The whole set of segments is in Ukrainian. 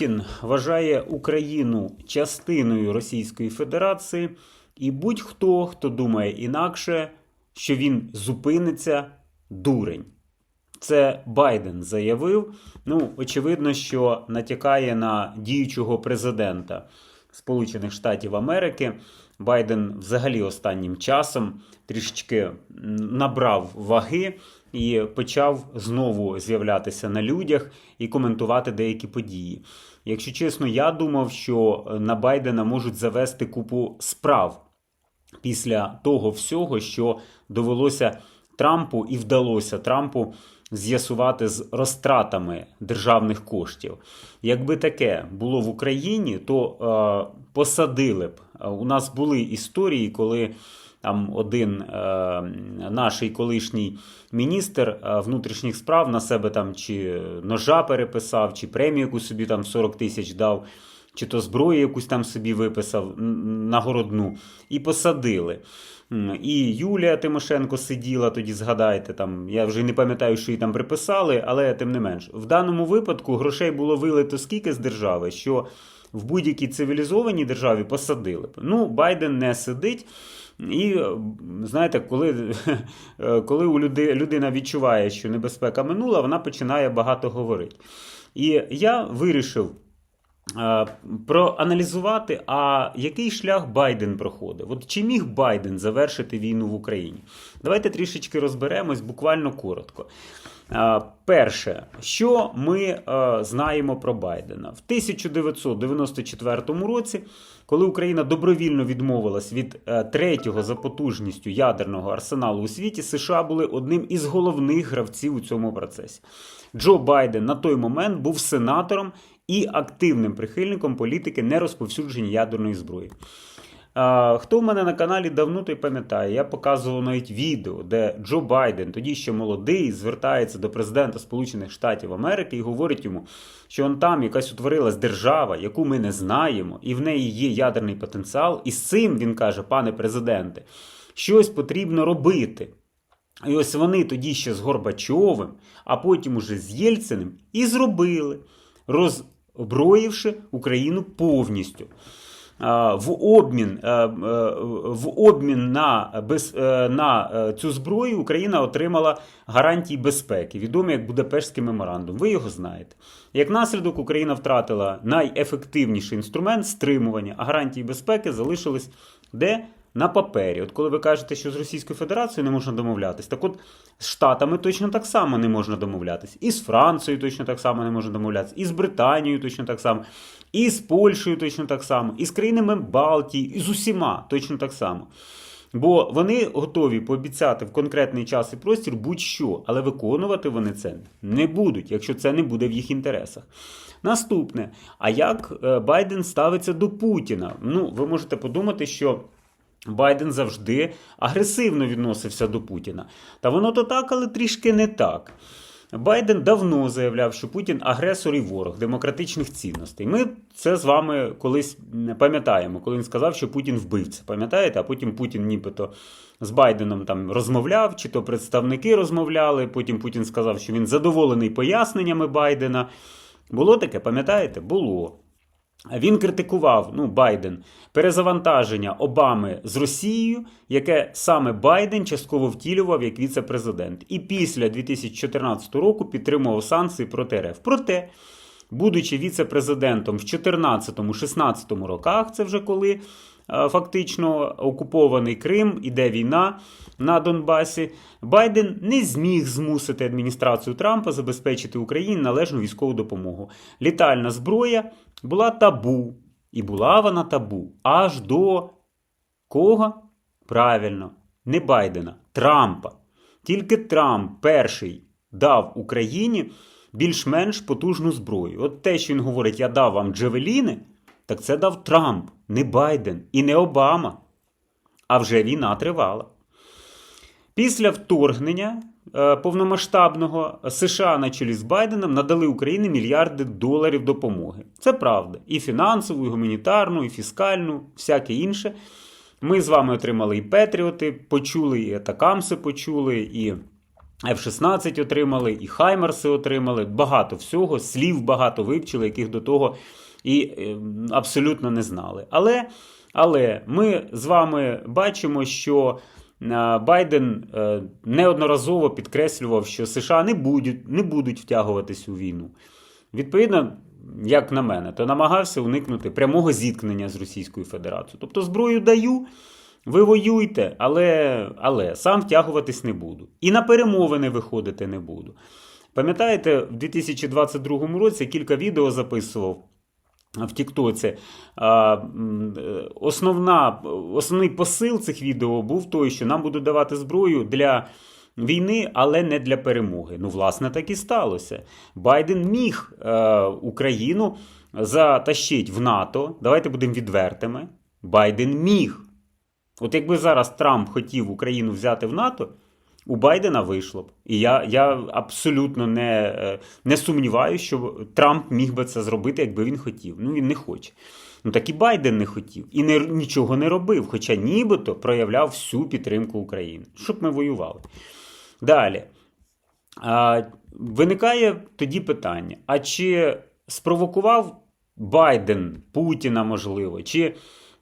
Путін вважає Україну частиною Російської Федерації, і будь-хто, хто думає інакше, що він зупиниться, дурень. Це Байден заявив. Ну, очевидно, що натякає на діючого президента Сполучених Штатів Америки. Байден взагалі останнім часом трішечки набрав ваги і почав знову з'являтися на людях і коментувати деякі події. Якщо чесно, я думав, що на Байдена можуть завести купу справ після того всього, що довелося Трампу і вдалося Трампу з'ясувати з розтратами державних коштів. Якби таке було в Україні, то е, посадили б. Е, У нас були історії, коли там один е, наш колишній міністр е, внутрішніх справ на себе там чи ножа переписав, чи премію яку собі там 40 тисяч дав чи то зброю якусь там собі виписав нагородну, і посадили. І Юлія Тимошенко сиділа тоді, згадайте, там, я вже не пам'ятаю, що їй там приписали, але тим не менш. В даному випадку грошей було вилито скільки з держави, що в будь-якій цивілізованій державі посадили. Ну, Байден не сидить. І е, знаєте, коли, е, коли у люди, людина відчуває, що небезпека минула, вона починає багато говорити. І я вирішив е, проаналізувати, а який шлях Байден проходив. От чи міг Байден завершити війну в Україні? Давайте трішечки розберемось, буквально коротко. Е, Перше, що ми е, знаємо про Байдена в 1994 році, коли Україна добровільно відмовилась від е, третього за потужністю ядерного арсеналу у світі, США були одним із головних гравців у цьому процесі. Джо Байден на той момент був сенатором і активним прихильником політики нерозповсюдження ядерної зброї. Хто в мене на каналі давно той пам'ятає, я показував навіть відео, де Джо Байден, тоді ще молодий, звертається до президента Сполучених Штатів Америки і говорить йому, що он там якась утворилась держава, яку ми не знаємо, і в неї є ядерний потенціал. І з цим він каже, пане президенте, щось потрібно робити. І ось вони тоді ще з Горбачовим, а потім уже з Єльциним і зробили, розброївши Україну повністю. А, В обмін, е, е, в обмін на, без, е, на е, цю зброю Україна отримала гарантії безпеки, відомі як Будапештський меморандум. Ви його знаєте. Як наслідок, Україна втратила найефективніший інструмент стримування, а гарантії безпеки залишились де? На папері. От коли ви кажете, що з Російською Федерацією не можна домовлятись, так от з Штатами точно так само не можна домовлятись, і з Францією точно так само не можна домовлятись, і з Британією точно так само, і з Польщею точно так само, і з країнами Балтії, і з усіма точно так само. Бо вони готові пообіцяти в конкретний час і простір будь-що, але виконувати вони це не будуть, якщо це не буде в їх інтересах. Наступне, а як е, Байден ставиться до Путіна? Ну, ви можете подумати, що. Байден завжди агресивно відносився до Путіна. Та воно то так, але трішки не так. Байден давно заявляв, що Путін агресор і ворог демократичних цінностей. Ми це з вами колись пам'ятаємо, коли він сказав, що Путін вбивця. Пам'ятаєте? А потім Путін нібито з Байденом там розмовляв, чи то представники розмовляли. Потім Путін сказав, що він задоволений поясненнями Байдена. Було таке, пам'ятаєте? Було. Він критикував ну, Байден перезавантаження Обами з Росією, яке саме Байден частково втілював як віце-президент. І після 2014 року підтримував санкції проти РФ. Проте, будучи віце-президентом в 2014-16 роках, це вже коли е, фактично окупований Крим, іде війна на Донбасі, Байден не зміг змусити адміністрацію Трампа забезпечити Україні належну військову допомогу. Літальна зброя була табу. І була вона табу аж до кого? Правильно, не Байдена, Трампа. Тільки Трамп перший дав Україні більш-менш потужну зброю. От те, що він говорить, я дав вам Джевеліни, так це дав Трамп, не Байден і не Обама. А вже війна тривала. Після вторгнення повномасштабного США на чолі з Байденом надали Україні мільярди доларів допомоги. Це правда. І фінансову, і гуманітарну, і фіскальну, всяке інше. Ми з вами отримали і Петріоти, почули, і Атакамси почули, і F-16 отримали, і Хаймерси отримали. Багато всього, слів багато вивчили, яких до того і е, абсолютно не знали. Але, але ми з вами бачимо, що е, Байден е, неодноразово підкреслював, що США не будуть, не будуть втягуватись у війну. Відповідно, як на мене, то намагався уникнути прямого зіткнення з Російською Федерацією. Тобто зброю даю, ви воюйте, але, але сам втягуватись не буду. І на перемовини виходити не буду. Пам'ятаєте, в 2022 році кілька відео записував. В Тіктоці е, основна, основний посил цих відео був той, що нам будуть давати зброю для війни, але не для перемоги. Ну, власне, так і сталося. Байден міг е, Україну затащити в НАТО. Давайте будемо відвертими. Байден міг. От якби зараз Трамп хотів Україну взяти в НАТО, у Байдена вийшло б. І я, я абсолютно не, е, не сумніваюся, що Трамп міг би це зробити, якби він хотів. Ну він не хоче. Ну так і Байден не хотів і не, нічого не робив, хоча нібито проявляв всю підтримку України, щоб ми воювали. Далі. А, виникає тоді питання: а чи спровокував Байден Путіна, можливо, чи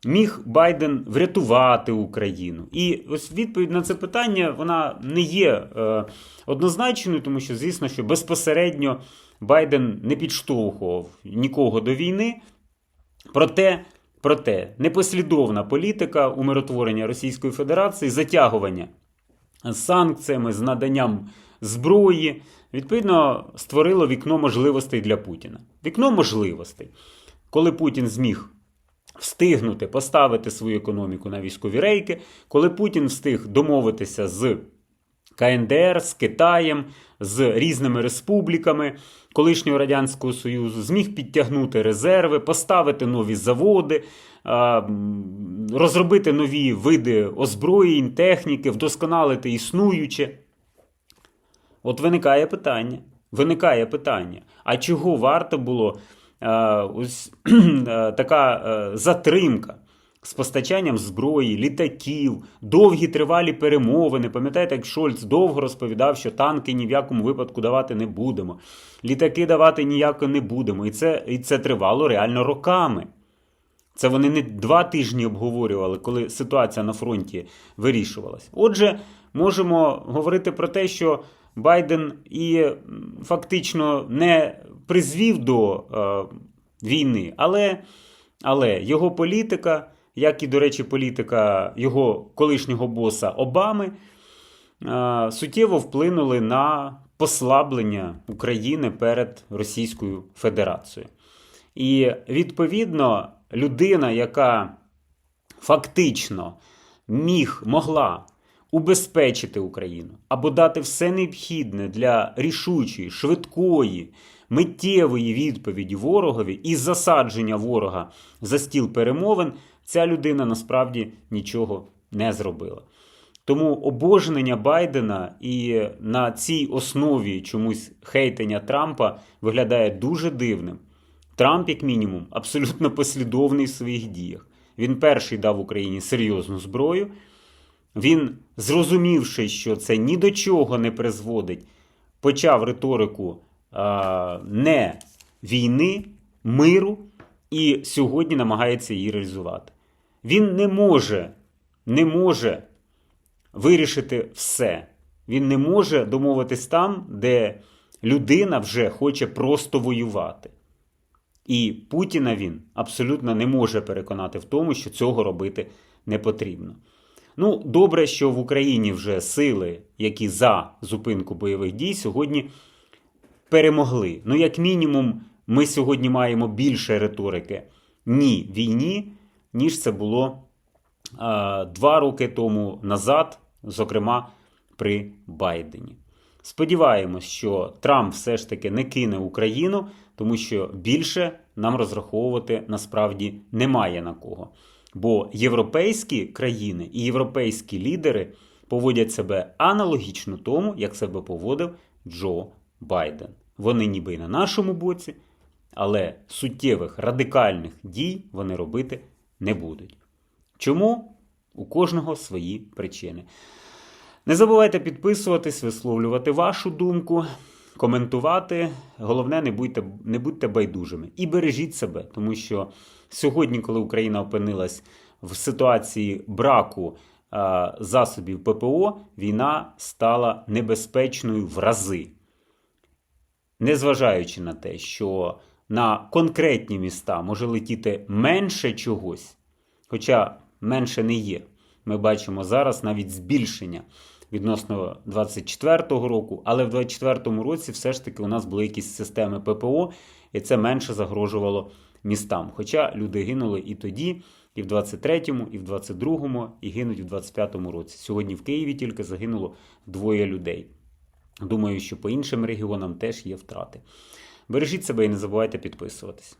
міг Байден врятувати Україну? І ось відповідь на це питання вона не є е, однозначною, тому що, звісно, що безпосередньо Байден не підштовхував нікого до війни. Проте, проте непослідовна політика умиротворення Російської Федерації, затягування санкціями, з наданням зброї, відповідно, створило вікно можливостей для Путіна. Вікно можливостей. Коли Путін зміг встигнути поставити свою економіку на військові рейки, коли Путін встиг домовитися з КНДР, з Китаєм, з різними республіками колишнього Радянського Союзу, зміг підтягнути резерви, поставити нові заводи, розробити нові види озброєнь, техніки, вдосконалити існуюче. От виникає питання. Виникає питання. А чого варто було е, ось е, така е, затримка з постачанням зброї, літаків, довгі тривалі перемовини? Пам'ятаєте, як Шольц довго розповідав, що танки ні в якому випадку давати не будемо, літаки давати ніяко не будемо. І це, і це тривало реально роками. Це вони не два тижні обговорювали, коли ситуація на фронті вирішувалась. Отже, можемо говорити про те, що Байден і фактично не призвів до е, війни, але, але його політика, як і, до речі, політика його колишнього боса Обами, е, суттєво вплинули на послаблення України перед Російською Федерацією. І відповідно людина, яка фактично міг, могла убезпечити Україну або дати все необхідне для рішучої, швидкої, миттєвої відповіді ворогові і засадження ворога за стіл перемовин, ця людина насправді нічого не зробила. Тому обожнення Байдена і на цій основі чомусь хейтення Трампа виглядає дуже дивним. Трамп, як мінімум, абсолютно послідовний в своїх діях. Він перший дав Україні серйозну зброю. Він, зрозумівши, що це ні до чого не призводить, почав риторику а, не війни, миру, і сьогодні намагається її реалізувати. Він не може, не може вирішити все. Він не може домовитись там, де людина вже хоче просто воювати. І Путіна він абсолютно не може переконати в тому, що цього робити не потрібно. Ну, добре, що в Україні вже сили, які за зупинку бойових дій, сьогодні перемогли. Ну, як мінімум, ми сьогодні маємо більше риторики ні війні, ніж це було а, два роки тому назад, зокрема при Байдені. Сподіваємось, що Трамп все ж таки не кине Україну, тому що більше нам розраховувати насправді немає на кого. Бо європейські країни і європейські лідери поводять себе аналогічно тому, як себе поводив Джо Байден. Вони ніби й на нашому боці, але суттєвих радикальних дій вони робити не будуть. Чому? У кожного свої причини. Не забувайте підписуватись, висловлювати вашу думку, коментувати. Головне, не будьте, не будьте байдужими. І бережіть себе, тому що сьогодні, коли Україна опинилась в ситуації браку е, засобів ППО, війна стала небезпечною в рази. Незважаючи на те, що на конкретні міста може летіти менше чогось, хоча менше не є. Ми бачимо зараз навіть збільшення відносно 24-го року, але в 24-му році все ж таки у нас були якісь системи ППО, і це менше загрожувало містам. Хоча люди гинули і тоді, і в 23-му, і в 22-му, і гинуть в 25-му році. Сьогодні в Києві тільки загинуло двоє людей. Думаю, що по іншим регіонам теж є втрати. Бережіть себе і не забувайте підписуватись.